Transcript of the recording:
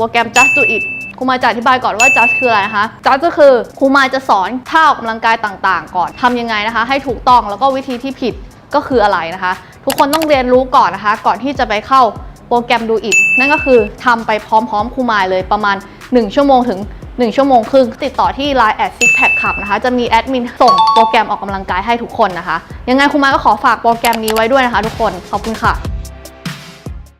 โปรแกรม just do it ครูมาจะอธิบายก่อนว่า just คืออะไรนะคะ just ก็คือครูมาจะสอนท่าออกกำลังกายต่างๆ ก่อนทำยังไงนะคะ ให้ถูกต้องแล้วก็วิธีที่ผิดก็คืออะไรนะคะ ทุกคนต้องเรียนรู้ก่อนนะคะ ก่อนที่จะไปเข้าโปรแกรมดูอีนั่นก็คือทำไปพร้อมๆครูมายเลยประมาณ 1 ชั่วโมงถึง 1 ชั่วโมงครึ่งติดต่อที่ Line at six pack club นะคะ จะมีแอดมินส่งโปรแกรมออกกำลังกายให้ทุกคนนะคะ ยังไงครูมายก็ขอฝากโปรแกรมนี้ไว้ด้วยนะคะ ทุกคนขอบคุณค่ะ